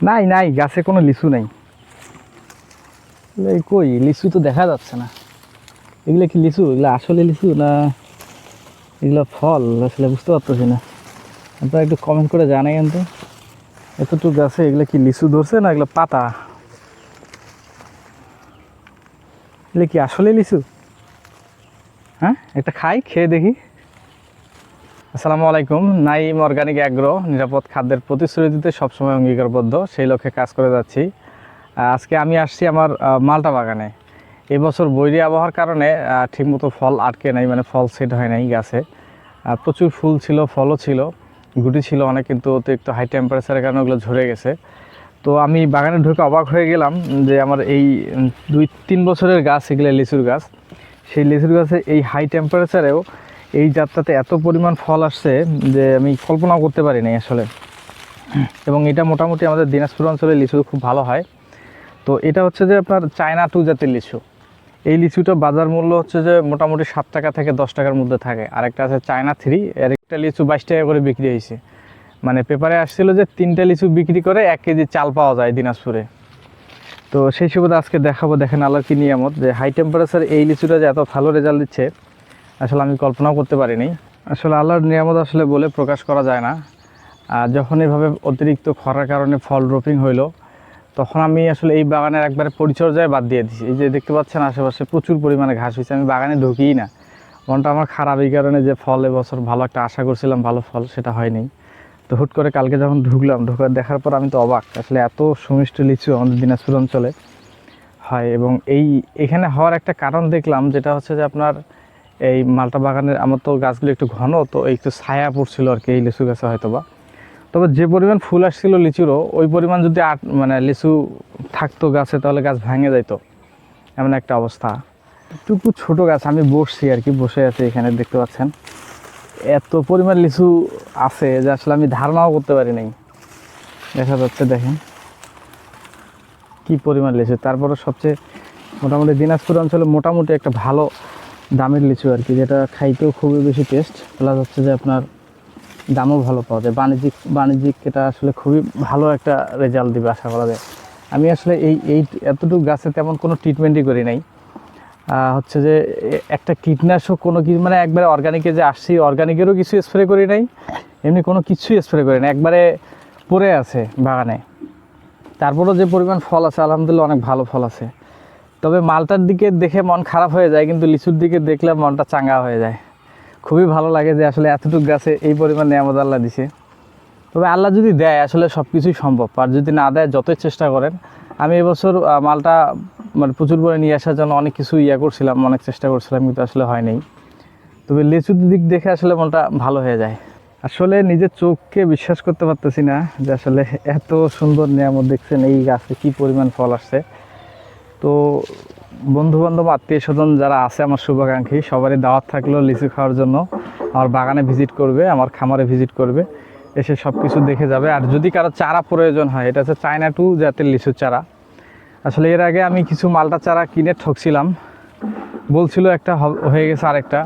নাই নাই, গাছে কোনো লিচু নাই। কই, লিচু তো দেখা যাচ্ছে না। এগুলো কি লিচু? এগুলো আসলে লিচু না এগুলো ফল? আসলে বুঝতে পারতেছি না। আপনারা একটু কমেন্ট করে জানাই তো এতটুকু গাছে এগুলো কি লিচু ধরছে না এগুলো পাতা? এগুলো কি আসলে লিচু? হ্যাঁ একটা খাই, খেয়ে দেখি। আসসালামু আলাইকুম। নাইম অর্গানিক অ্যাগ্রো, নিরাপদ খাদ্যের প্রতিশ্রুতিতে সবসময় অঙ্গীকারবদ্ধ, সেই লক্ষ্যে কাজ করে যাচ্ছি। আজকে আমি আসছি আমার মালটা বাগানে। এবছর বৈরী আবহাওয়ার কারণে ঠিকমতো ফল আটকে নাই মানে ফল সেট হয় নাই গাছে। প্রচুর ফুল ছিল, ফলও ছিল, গুটি ছিল অনেক, কিন্তু অতিরিক্ত হাই টেম্পারেচারের কারণে ওগুলো ঝরে গেছে। তো আমি বাগানে ঢুকে অবাক হয়ে গেলাম যে আমার এই দুই তিন বছরের গাছ, এগুলো লিচুর গাছ। সেই লিচুর গাছে এই হাই টেম্পারেচারেও এই যাত্রাতে এত পরিমাণ ফল আসছে যে আমি কল্পনাও করতে পারি নাই আসলে। এবং এটা মোটামুটি আমাদের দিনাজপুর অঞ্চলে লিচু খুব ভালো হয়। তো এটা হচ্ছে যে আপনার চায়না টু জাতের লিচু। এই লিচুটা বাজার মূল্য হচ্ছে যে মোটামুটি সাত টাকা থেকে দশ টাকার মধ্যে থাকে। আরেকটা আছে চায়না থ্রি, এর একটা লিচু বাইশ টাকা করে বিক্রি হয়েছে। মানে পেপারে আসছিল যে তিনটা লিচু বিক্রি করে এক কেজি চাল পাওয়া যায় দিনাজপুরে। তো সেই সুবাদে আজকে দেখাবো, দেখেন আল্লাহর কি নিয়ামত যে হাই টেম্পারেচার এই লিচুটা যে এত ভালো রেজাল্ট দিচ্ছে আসলে আমি কল্পনাও করতে পারিনি। আসলে আল্লাহর নিয়ামত আসলে বলে প্রকাশ করা যায় না। আর যখন এভাবে অতিরিক্ত খরার কারণে ফল ড্রপিং হইল, তখন আমি আসলে এই বাগানের একবারে পরিচর্যায় বাদ দিয়ে দিছি। এই যে দেখতে পাচ্ছেন আশেপাশে প্রচুর পরিমাণে ঘাস হয়েছে আমি বাগানে ঢুকিই না। মনটা আমার খারাপ এই কারণে যে ফল এবছর ভালো একটা আশা করছিলাম, ভালো ফল সেটা হয়নি। তো হুট করে কালকে যখন ঢুকলাম, ঢোকার দেখার পর আমি তো অবাক। আসলে এত সুমিষ্ট লিচু আমাদের দিনাজপুর অঞ্চলে হয় এবং এই এখানে হওয়ার একটা কারণ দেখলাম, যেটা হচ্ছে যে আপনার এই মালটা বাগানের, আমার তো গাছগুলো একটু ঘন, তো একটু ছায়া পড়ছিল আর কি, এই লিচু গাছে হয়তো বা তবে যে পরিমাণ ফুল আসছিল লিচুরও, ওই পরিমাণ যদি আট মানে লিচু থাকতো গাছে, তাহলে গাছ ভেঙে যাইতো। এমন একটা অবস্থা। একটু ছোট গাছ, আমি বসছি আর কি, বসে আছি এখানে, দেখতে পাচ্ছেন। এত পরিমাণ লিচু আছে যে আসলে আমি ধারণাও করতে পারি নাই। দেখা যাচ্ছে, দেখেন। কি পরিমাণ লিচু। তারপরে সবচেয়ে মোটামুটি দিনাজপুর অঞ্চলে মোটামুটি একটা ভালো দামের লিচু আর কি, যেটা খাইতেও খুবই বেশি টেস্ট প্লাস হচ্ছে যে আপনার দামও ভালো পাওয়া যায়। বাণিজ্যিক বাণিজ্যিক এটা আসলে খুবই ভালো একটা রেজাল্ট দিবে, আশা করা যায়। আমি আসলে এই এই এতটুকু গাছে তেমন কোনো ট্রিটমেন্টই করি নাই। হচ্ছে যে একটা কীটনাশক কোনো কিছু মানে একবারে অর্গানিকে যে আসছি অর্গানিকেরও কিছু স্প্রে করি নাই, এমনি কোনো কিছুই স্প্রে করি না একবারে পড়ে আছে বাগানে। তারপরও যে পরিমাণ ফল আছে, আলহামদুলিল্লাহ অনেক ভালো ফল আছে। তবে মালটার দিকে দেখে মন খারাপ হয়ে যায়, কিন্তু লিচুর দিকে দেখলে মনটা চাঙ্গা হয়ে যায়। খুবই ভালো লাগে যে আসলে এতটুকু গাছে এই পরিমাণ নিয়ামত আল্লাহ দিছে। তবে আল্লাহ যদি দেয়, আসলে সব কিছুই সম্ভব। আর যদি না দেয়, যতই চেষ্টা করেন। আমি এবছর মালটা মানে প্রচুর করে নিয়ে আসার জন্য অনেক কিছু ইয়া করছিলাম, অনেক চেষ্টা করছিলাম, কিন্তু আসলে হয়নি। তবে লিচুর দিক দেখে আসলে মনটা ভালো হয়ে যায়। আসলে নিজের চোখকে বিশ্বাস করতে পারতেছি না যে আসলে এত সুন্দর নিয়ামত দেখছেন এই গাছে কি পরিমাণ ফল আসছে। তো বন্ধু বান্ধব আত্মীয় স্বজন যারা আছে আমার শুভাকাঙ্ক্ষী, সবারই দাওয়াত থাকল লিচু খাওয়ার জন্য। আমার বাগানে ভিজিট করবে, আমার খামারে ভিজিট করবে, এসে সব কিছু দেখে যাবে। আর যদি কারও চারা প্রয়োজন হয়, এটা হচ্ছে চায়না টু জাতের লিচুর চারা। আসলে এর আগে আমি কিছু মালটা চারা কিনে ঠকছিলাম। বলছিল একটা হয়ে গেছে আরেকটা।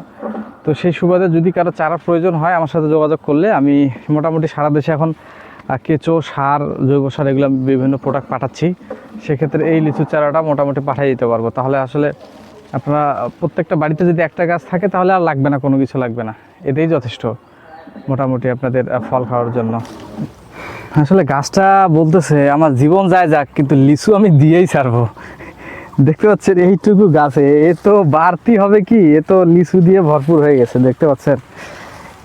তো সেই সুবাদে যদি কারও চারা প্রয়োজন হয়, আমার সাথে যোগাযোগ করলে আমি মোটামুটি সারা দেশে এখন কেঁচো, সার, জৈব সার এগুলো বিভিন্ন প্রোডাক্ট পাঠাচ্ছি। সেক্ষেত্রে এই লিচু চারাটা মোটামুটি পাঠিয়ে দিতে পারব। তাহলে আসলে আপনারা প্রত্যেকটা বাড়িতে যদি একটা গাছ থাকে, তাহলে আর লাগবে না, কোনো কিছু লাগবে না। এটাই যথেষ্ট মোটামুটি আপনাদের ফল খাওয়ার জন্য। আসলে গাছটা বলতেছে, আমার জীবন যায় যাক, কিন্তু লিচু আমি দিয়েই ছাড়বো। দেখতে পাচ্ছেন, এইটুকু গাছে, এ তো বাড়তি হবে কি? এ তো লিচু দিয়ে ভরপুর হয়ে গেছে, দেখতে পাচ্ছেন?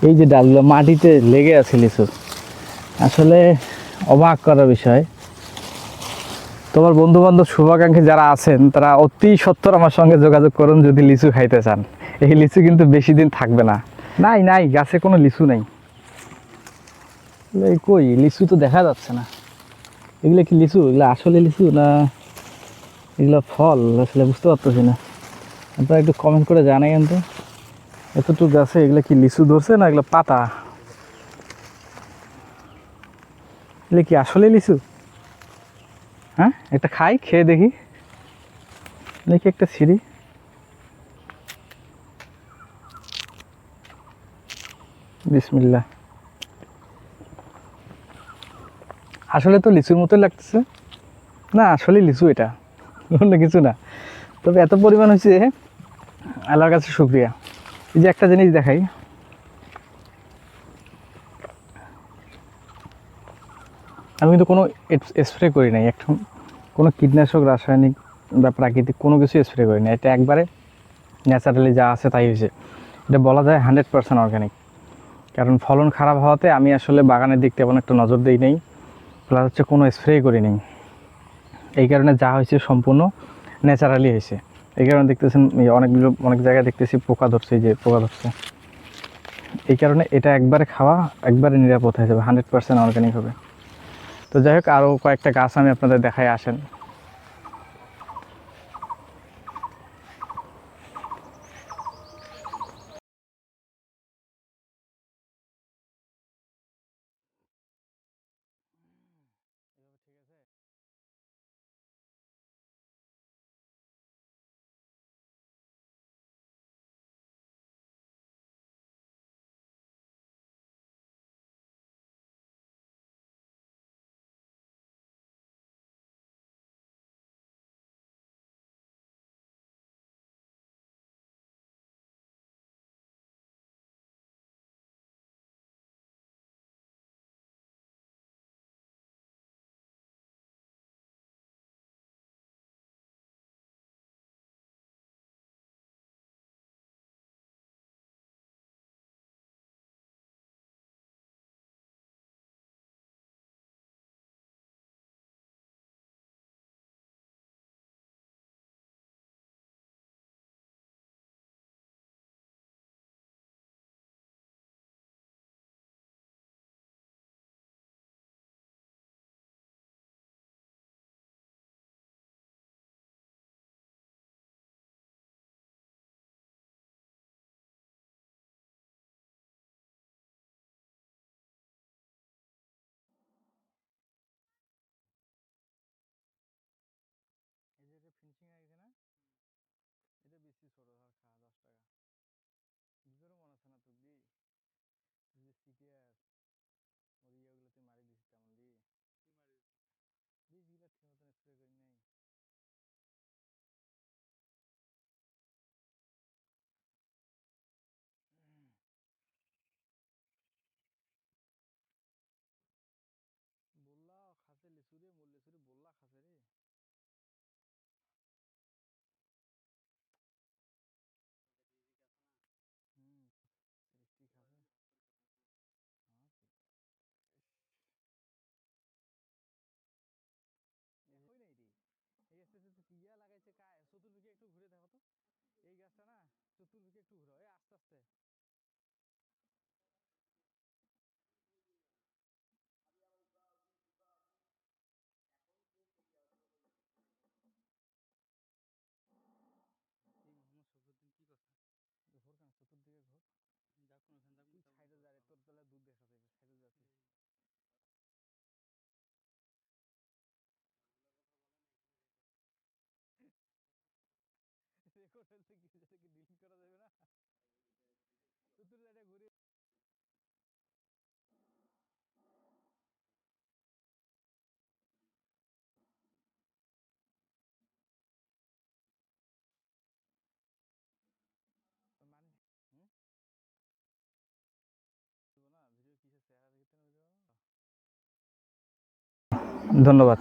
এই যে ডালগুলো মাটিতে লেগে আছে লিচু। আসলে অবাক করার বিষয়। তোমার বন্ধু বান্ধব শুভাকাঙ্ক্ষী যারা আছেন, তারা অতি সত্তর আমার সঙ্গে যোগাযোগ করুন যদি লিচু খাইতে চান। এই লিচু কিন্তু বেশি দিন থাকবে না। নাই নাই, গাছে কোনো লিচু নাই। এই কই, লিচু তো দেখা যাচ্ছে না। এগুলো কি লিচু? এগুলো আসলে লিচু না এগুলো ফল? আসলে বুঝতে পারতেছি না। আপনারা একটু কমেন্ট করে জানাই তো। এতটুকু গাছে এগুলো কি লিচু ধরছে না এগুলো পাতা? এগুলো কি আসলে লিচু? হ্যাঁ? একটা খাই, খেয়ে দেখি। দেখি একটা সিঁড়ি। বিসমিল্লা আসলে তো লিচুর মতোই লাগতেছে। না আসলে লিচু এটা। অন্য কিছু না। তবে এত পরিমাণ হয়েছে, আল্লাহর কাছে শুক্রিয়া। এই যে একটা জিনিস দেখাই। আমি কিন্তু কোনো স্প্রে করি নাই। এখন কোনো কীটনাশক, রাসায়নিক বা প্রাকৃতিক কোনো কিছু স্প্রে করি না এটা একবারে ন্যাচারালি যা আছে তাই হয়েছে। এটা বলা যায় হান্ড্রেড পার্সেন্ট অর্গ্যানিক কারণ ফলন খারাপ হওয়াতে আমি আসলে বাগানের দিক তেমন একটা নজর দিই নেই। প্লাস হচ্ছে কোনো স্প্রে করি নেই। এই কারণে যা হয়েছে সম্পূর্ণ ন্যাচারালি হয়েছে। এই কারণে দেখতেছেন অনেকগুলো অনেক জায়গায় দেখতেছি পোকা ধরছে যে পোকা ধরছে। এই কারণে এটা একবারে খাওয়া একবারে নিরাপদ হয়ে যাবে হান্ড্রেড পার্সেন্ট অর্গ্যানিক হবে। তো যাই হোক আরও কয়েকটা গাছ আমি আপনাদের দেখাই আসেন। এটা ছোট ধর খা দশ টাকা। বুঝেরও মনে আছে না তুই দি তুই যে সিটিয়াস ওর ইয়েগুলো তুই মারি দিস তেমন দি। বীজগুলো ঠিক মতন স্প্রে করি নাই। বললা খাসে লিচু রে মোর লিচু রে বললা খাসে রে হুম সৃষ্টি খাবে হ্যাঁ তো এ হই নাই রে এই গাছটা তো টিয়া লাগাইছে কায় চতুর্দিকে একটু ঘুরে দেখো তো এই না? চতুর্দিকে একটু ঘুরো। এই আস্তে আস্তে এই মোহাম্মদ শফিউদ্দিন কি কথা ঘোর কেন চতুর্দিকে ঘোর যাক কোনো ওখানে যাক তুই সাইডে যা রে তোর তাহলে দুধ দেখা যাবে সাইডে যাচ্ছিস হচ্ছে কি যেটা কি ডিলিট করা যাবে না? চতুর জায়গাটা ঘুরে হুম? না ভিডিও কিসের চেহারা দেখতে না বুঝতে পারো ধন্যবাদ।